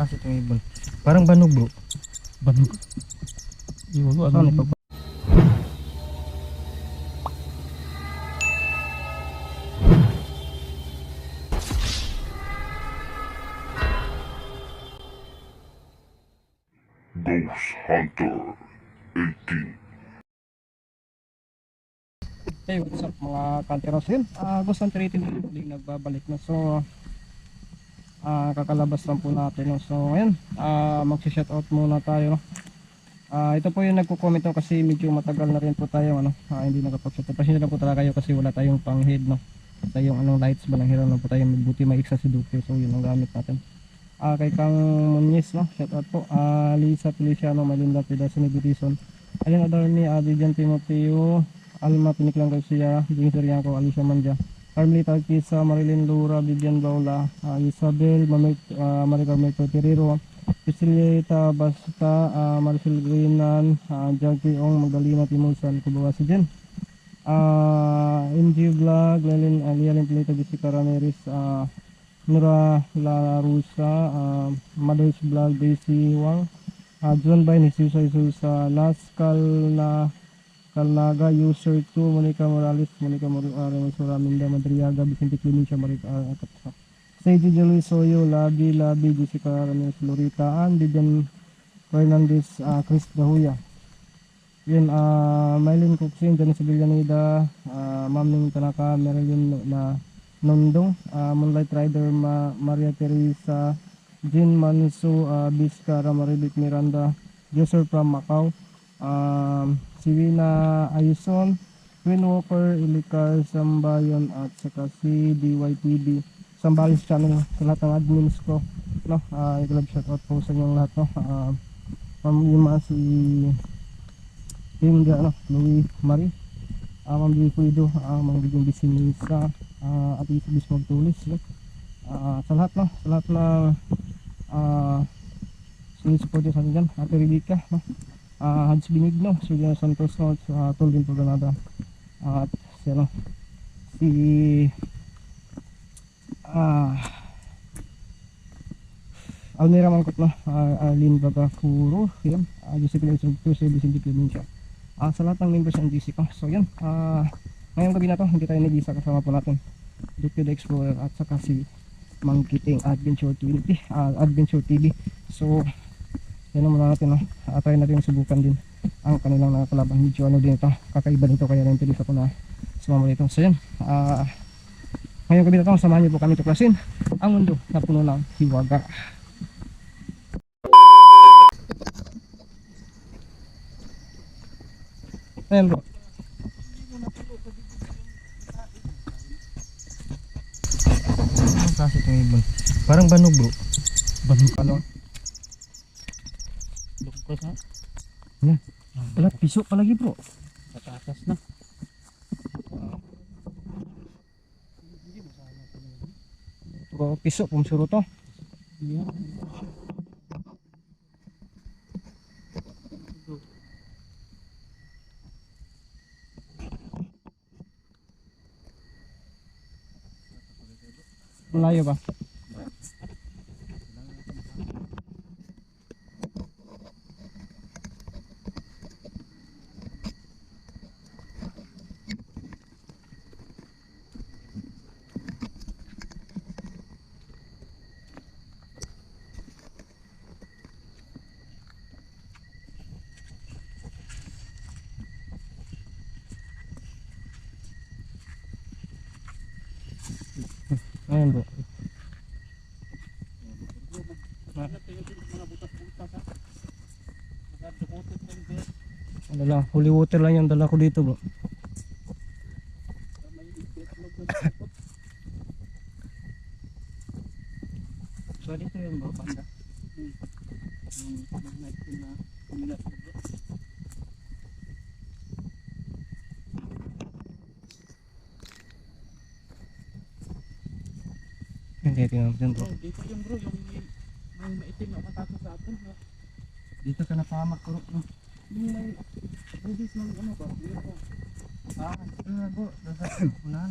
Kasi itong ibon. Parang banog bro. Banog. Iwan ko, ano Ano yun? pag Ghost Hunter 18. Hey, what's up mga kanteros yun? Ah, gusto ang tinitin uling nagbabalik na. So, ah, kakalabas lang po natin. No? So, ngayon, ah, mag-shoutout muna tayo. No? Ah, ito po yung nagko-comment no? kasi medyo matagal na rin po tayo ano, ah, hindi nakapag-shoutout. Pasensya na po talaga kayo kasi wala tayong pang head no. Sa yung anong lights ba lang hero na po tayo buti maiksa si Duque. So, yun ang gamit natin. Ah, kay Kang Munyes no, shoutout po. Ah, Lisa Feliciano, Malinda Pida, Sinibitison. Alin Adorni, Adijan Timoteo, Alma Piniklang Garcia, Jing Serianco, Alicia Manja, Carmelita Alquisa, Marilyn Lura, Vivian Baula, ah, Isabel, Mamit, uh, Maria Carmelito Tiriro, Priscillita Basta, uh, Maricel Grinan, uh, Jackie Ong, Magdalena Timusan, Kubawa si Jen. Uh, MG Vlog, Lelin, uh, Lialin Pilita, Jessica Ramirez, uh, Nura La Rusa, uh, Mother's Vlog, Daisy Wang, uh, John Bain, Jesus Jesus, uh, Las Kalna, Kalnaga, User 2, Monica Morales, Monica Morales, Minda, Madriaga, Vicente Clemencia, Marica, uh, Katsa. Sage Jolie Soyo, Labi, Labi, Jessica Ramirez, Lorita, and Vivian Fernandez, uh, Chris Dahuya. Yun, uh, Mylene Cooksin, Janice Villaneda, uh, Maming Tanaka, Marilyn na Nondong, uh, Moonlight Rider, Ma, Maria Teresa, Jean Manso, uh, Vizcara, Maribik Miranda, Joser from Macau, um, si Wina Ayuson, Twin Walker, Ilicar, Sambayon, at saka si DYTV, Sambalis Channel, sa lahat ng admins ko, no, uh, i-love shoutout po sa inyong lahat, no, uh, Ma'am Ima, si Tim ano, Louis Marie, uh, Ma'am Di Cuido, uh, Ma'am Bigong Bisinisa, uh, at Isabis Magtulis, no, uh, sa lahat, no, sa lahat na uh, sinusupport sa atin dyan, Ate Rebecca, no, uh, Hads Binigno, Julian Santos, no, uh, Tolvin Programada, uh, at si, ano, si ah Almira Mangkot no, uh, Arlene Bagakuro, yan, uh, Josephine Instructor, si Vicente Clemencia. Ah, sa lahat ng members ng GC ko. So yan, ah ngayong gabi na to, hindi tayo nag-isa kasama po natin. Duke the Explorer at saka si Mangkiting Adventure 20, ah, Adventure TV. So, yan ang muna natin, no? Uh, try natin subukan din ang kanilang nakakalaban. Medyo ano din ito, kakaiba nito kaya na-introduce ako na sumama dito. So yan, ah ngayong gabi na samahan niyo po kami tuklasin ang mundo na puno ng hiwaga. Ayan bro. Anong klase itong ibon? Parang banog bro. Banog. Ano? Lukos ha? Yan. Wala, piso palagi bro. Patatas na. Bro, piso, pumsuro to. Yan. Malayo ba? Ayan bro. Ano lang, holy water lang yung dala ko dito bro. so dito yun bro, panda. Makikita naman dyan bro. Dito yung bro, yung may maitim na matato sa atin. No? Dito ka napamak bro. No? Yung may bubis ng ano ba? Dito. Ah, dito na bro. Dasasin ko na.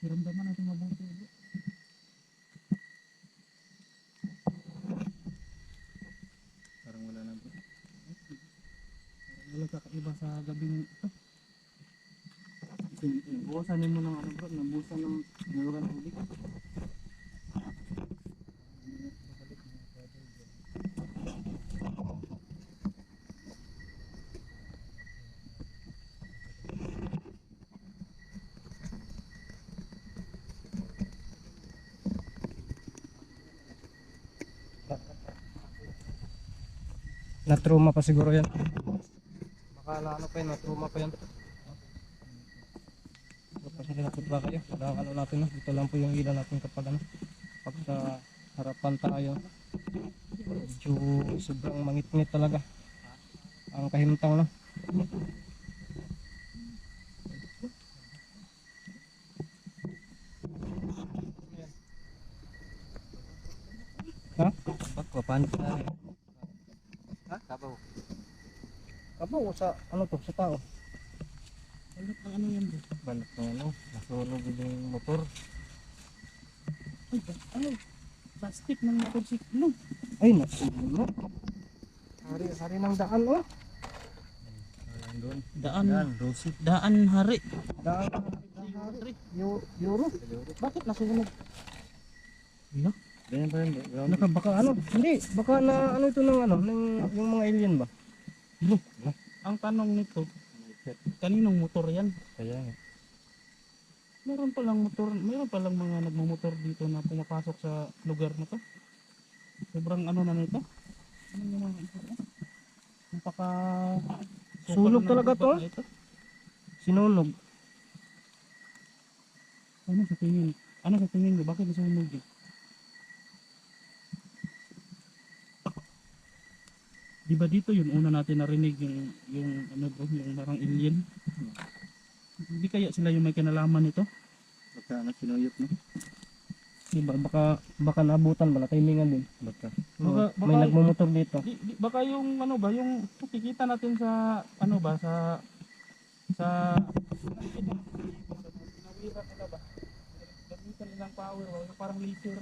Ramdaman natin mabuhay. Bukasan mo ng ano bro, nabusan ng nalugan tubig. Na-trauma pa siguro yan. Baka ano pa yan, na-trauma pa yan. Sila natutla kayo. Wala ano natin, no? dito lang po yung ilaw natin kapag ano. Pag sa harapan tayo. Medyo sobrang mangit-ngit talaga. Ang kahimtang no. Ha? Bak, papan ka. Ha? Kabaw. Kabaw sa ano to, sa tao. Ulit ng ano yan bro. Balot ng ano, nasunog yung motor. Ay, ba- ano? Plastic ng motorsiklo. Ay, nasunog. Hari, hari ng daan oh. Doon. Daan. Yan, Rosie. Daan hari. Daan, Hari. Euro. Euro. Bakit nasunog? Ano? Ganyan pa rin bro. Naka, baka ano, hindi, baka na ano ito ng ano, ng, yung mga alien ba? Ang tanong nito, kaninong motor yan? Kaya nga. Meron palang motor, meron palang mga nagmamotor dito na pumapasok sa lugar na to. Sobrang ano na nito. Ano ang ito? Napaka Sunog talaga to, ah. na ito. Sinunog. Ano sa tingin? Ano sa tingin mo? Bakit nasunog eh? Di ba dito yun una natin narinig yung yung ano bro, yung parang alien? Hindi kaya sila yung may kinalaman nito? Baka ano, sinuyot no? Diba, baka, baka naabutan ba, timingan din. Baka. Baka- may baka- nagmumotor dito. Di, di, baka yung ano ba, yung nakikita natin sa ano ba, sa sa nawira nila ba? Gamitan nilang power ba? Yung parang laser.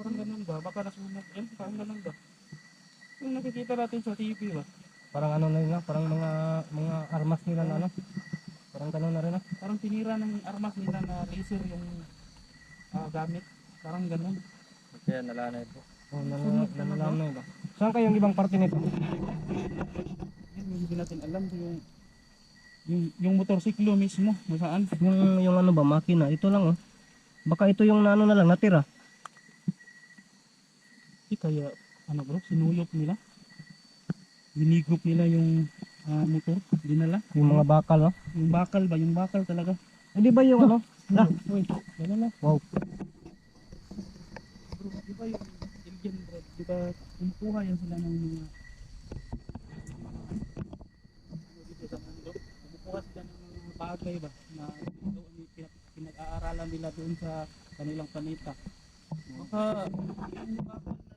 Parang ganun ba? Baka nasunog yan? Parang ganun ba? Yung nakikita natin sa TV ba? Parang ano na yun, parang mga mga armas nila na ano. Parang ganun na rin ah. Parang tinira ng armas nila na laser yung ah, gamit. Parang ganun. Kaya nalanay po. Oh, Sunog nalala- na nalalaman na yun ah. Saan kayong ibang parte nito? Yung hindi natin alam yung yung, yung motorsiklo mismo, saan. Yung, yung ano ba, makina, ito lang oh. Baka ito yung ano na lang, natira. Di kaya, ano bro, sinuyop nila. Binigop nila yung ah, motor, dinala. Yung mga bakal oh. Yung bakal ba? Yung bakal talaga. Eh, di ba yung ano? Ah, wait, wala na. Wow. Bro, di ba yung alien bro? Di ba kumukuha yan sila ng mga ano? Kumukuha sila ng mga bagay ba? Na pinag-aaralan nila doon sa kanilang planeta. Baka yung bakal na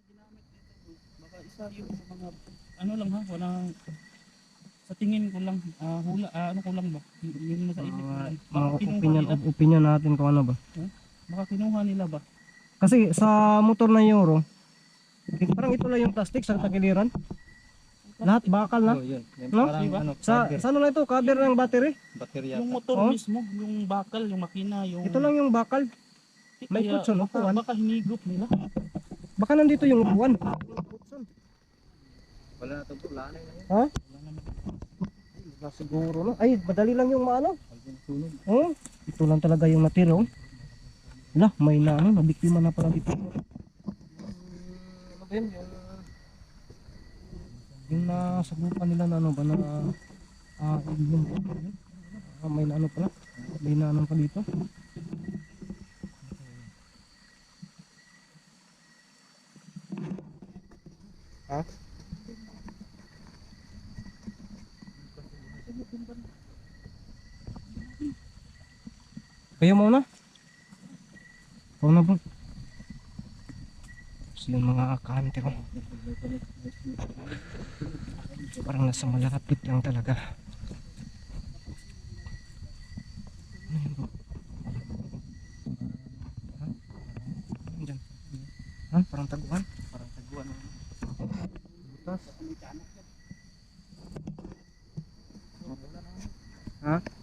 ginamit dito bro, baka isa yun sa mga ano lang ha, walang sa tingin ko lang, ah, hula, ah, ano ko lang ba? Yung nasa isip ko Mga, lang. mga opinion, nila, opinion natin kung ano ba. baka kinuha nila ba? Kasi sa motor na Euro, eh, parang ito lang yung plastic sa takiliran. Lahat bakal na. Oh, yun. Yan, No? Parang Diba? ano, Sa, sa ano lang ito, cover ng battery. Baterya. Yung motor Oh? mismo, yung bakal, yung makina, yung... Ito lang yung bakal. May kaya kutson, baka, baka hinigop nila. Baka nandito yung upuan. Wala na na yan. Ha? Wala. Wala siguro no. Ay, madali lang yung maano. Oh, ito lang talaga yung natira. Wala, may na ano, nabiktima na pala dito. Ano ba yun? Yung, yung nasagupan nila na ano ba na ah, ba? Ah, may na ano pala. May na ano pa dito. Kayo muna. Muna po. So yung mga kante ko. Parang nasa malapit lang talaga. Ha? Diyan. Ha? Parang taguan? Parang taguan. Butas. Ha?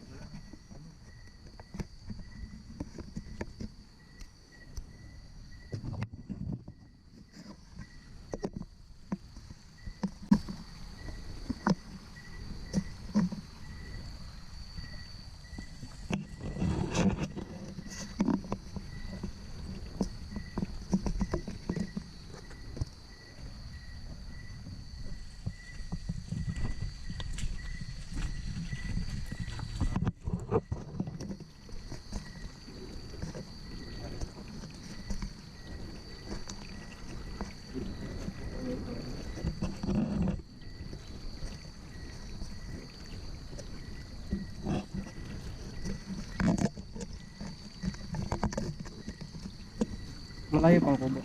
Malayo pang kubo.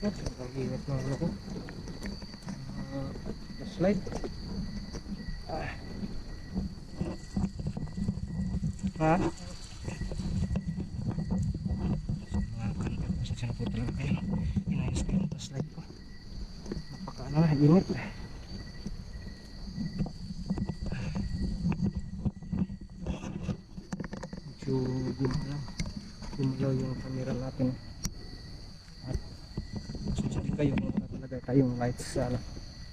Nagiwas na ako. Ah, slide. Ah. Ha? mga kanto pasensya na po talaga kayo inayos ko yung slide ko napaka ano na init medyo gumalaw gumalaw yung camera natin at pasensya din kayo wala talaga tayong lights sa ano,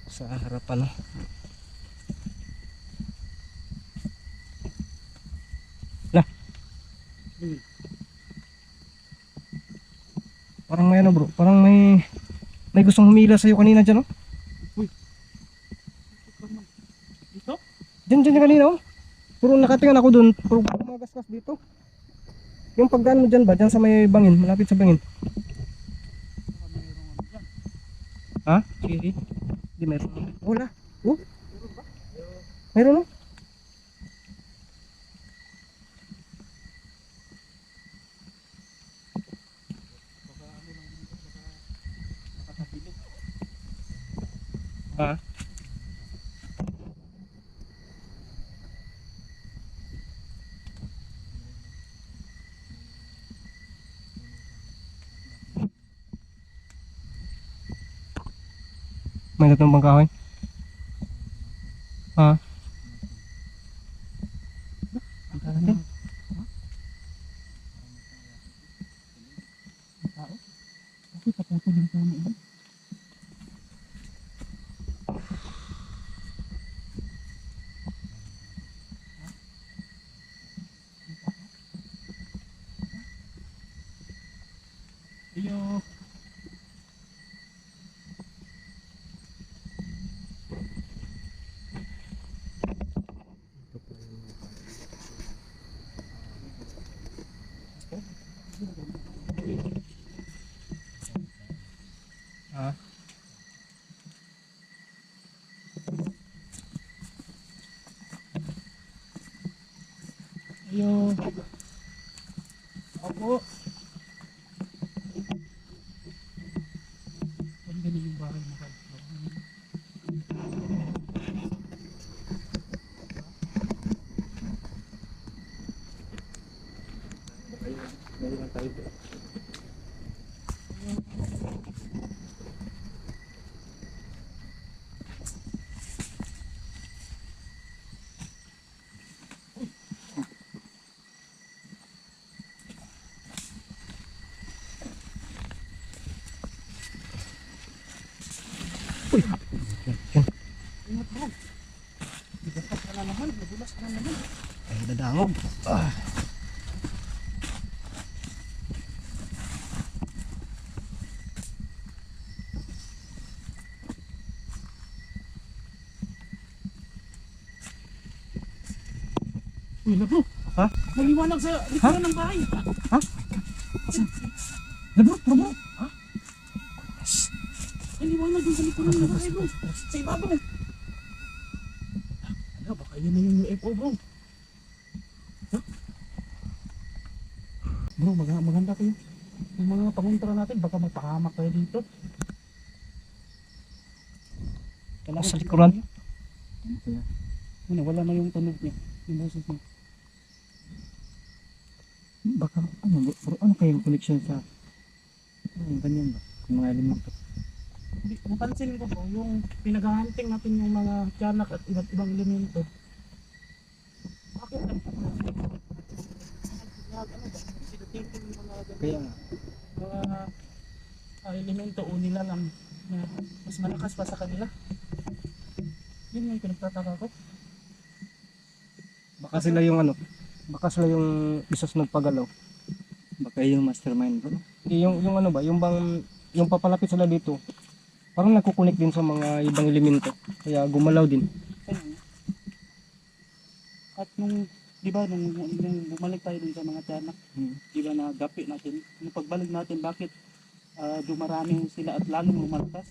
sa harapan no? lah Parang may ano bro, parang may may gustong humila sa'yo kanina dyan oh. Dito? Dyan, dyan, dyan kanina oh. Puro nakatingin ako dun, puro magasgas dito. Yung pagdaan mo dyan ba, dyan sa may bangin, malapit sa bangin. Baka mayroong ano dyan. Ha? Sige. Di meron. Wala. Oh? Meron oh. Baka nakatabilig. Ha? May natumbang kahoy? Ha? Ang natin. Tao? Bakit naputol yung puno yun? Iyo. Ha? Iyo. Ako. Ang galing yung bahay mo ka. Bigas ka na naman. Nagulas ka na naman. Ay, dadangog. Ah. Uy, na bro. Ha? Maliwanag sa likuran ng bahay. Ha? Bro, bro, bro. Maliwanag dun sa likuran ng bahay bro. Sa ibabaw. Ano, baka yun na yung UFO bro. Ha? Bro, mag maganda kayo. Yung mga pangontra natin, baka magpahamak kayo dito. Wala sa likuran. Ano, wala na yung tunog niya. Yung boses niya. Baka, ano, bro, ano kayong connection sa, ano, ganyan ba? Yung mga elemento. Napansin ko po, yung pinag-hunting natin yung mga tiyanak at iba't ibang elemento. Bakit? Nag, ano ba? Sinatingin yung mga ganun. Kaya nga, mga ah, elemento o nila lang na mas malakas pa sa kanila. Yun yung pinagtataka ko. Baka sila yung ano, baka sila yung isa sa nagpagalaw. baka yung mastermind bro. Eh, Yung, yung ano ba, yung bang, yung papalapit sila dito, parang nagkukunik din sa mga ibang elemento. Kaya gumalaw din. Nung, di ba, nung, nung bumalik tayo dun sa mga tiyanak, Hmm. di ba, na gapi natin, nung pagbalik natin, bakit ah, dumarami sila at lalong lumalakas?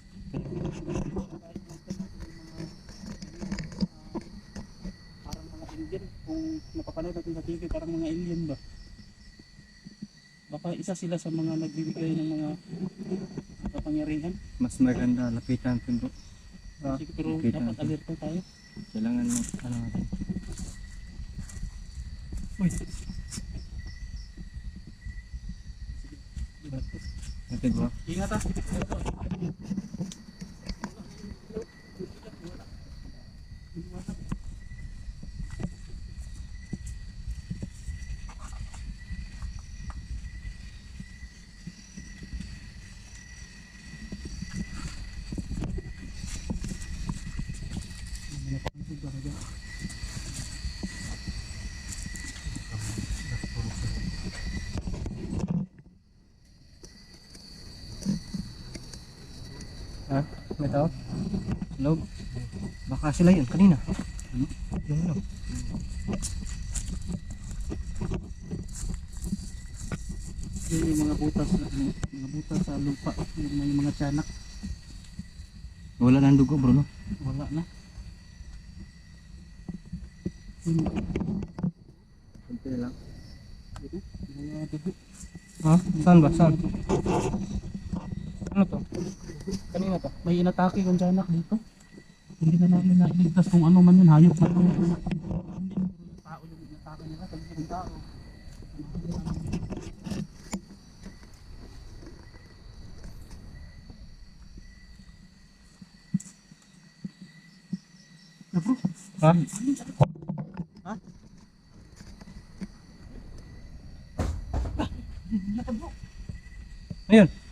parang mga alien, kung napapanood natin sa TV, parang mga alien ba? Baka isa sila sa mga nagbibigay ng mga kapangyarihan. Mas maganda lapitan bro. Ah, pero dapat alerto tayo. Kailangan mo, ano natin. Uy. Ingat ah. Tao? Loob. Baka sila yun, kanina. Ano? Yung ano? Yun yung mga butas na ano, mga butas sa lupa, yung may mga tiyanak, Wala nang dugo bro no? wala na. Yung Kunti lang. mga dugo. Ha? Saan ba? Saan? Ano to? Kanina to? May inatake yung tiyanak dito. Hindi na namin nailigtas kung ano man yun, hayop na yun. Hindi siguro yung tao yung inatake nila, kasi yung tao. Bro, Ha? Ayun.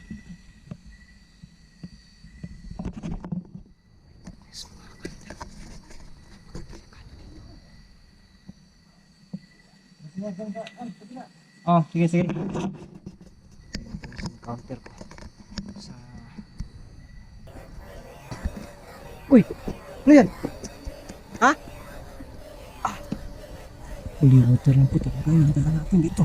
Oh, sige, sige. Counter ko. Sa... Uy! Ano yan? Ha? Ah. Holy water lang po talaga yung dala natin dito.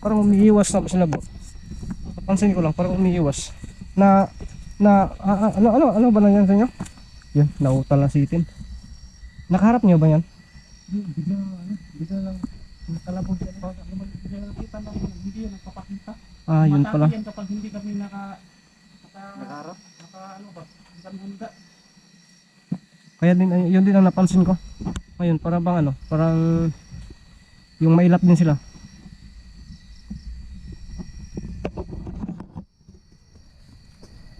Parang umiiwas na sila bro. Napansin ko lang, parang umiiwas. Na, na, ah, ah, ano, ano, ano ba nangyari sa inyo? Yan, nautal na si Itin. Nakaharap niyo ba yan? bigla, ano, bigla lang nakalabog yan. Baka naman bigla nakita lang, hindi yan nagpapakita. Ah, yun pala. yan kapag hindi kami naka, naka, Nakaharap? naka, ano ba, hindi kami handa. Kaya din, yun din ang napansin ko. Ngayon, para bang ano, parang yung mailap din sila. Yan na!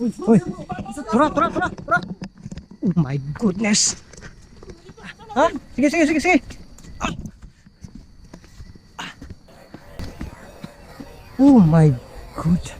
Uy, tura, tura, tura, tura. Oh my goodness. Ha? Sige, sige, sige, sige. Ah. Ah. Oh my god.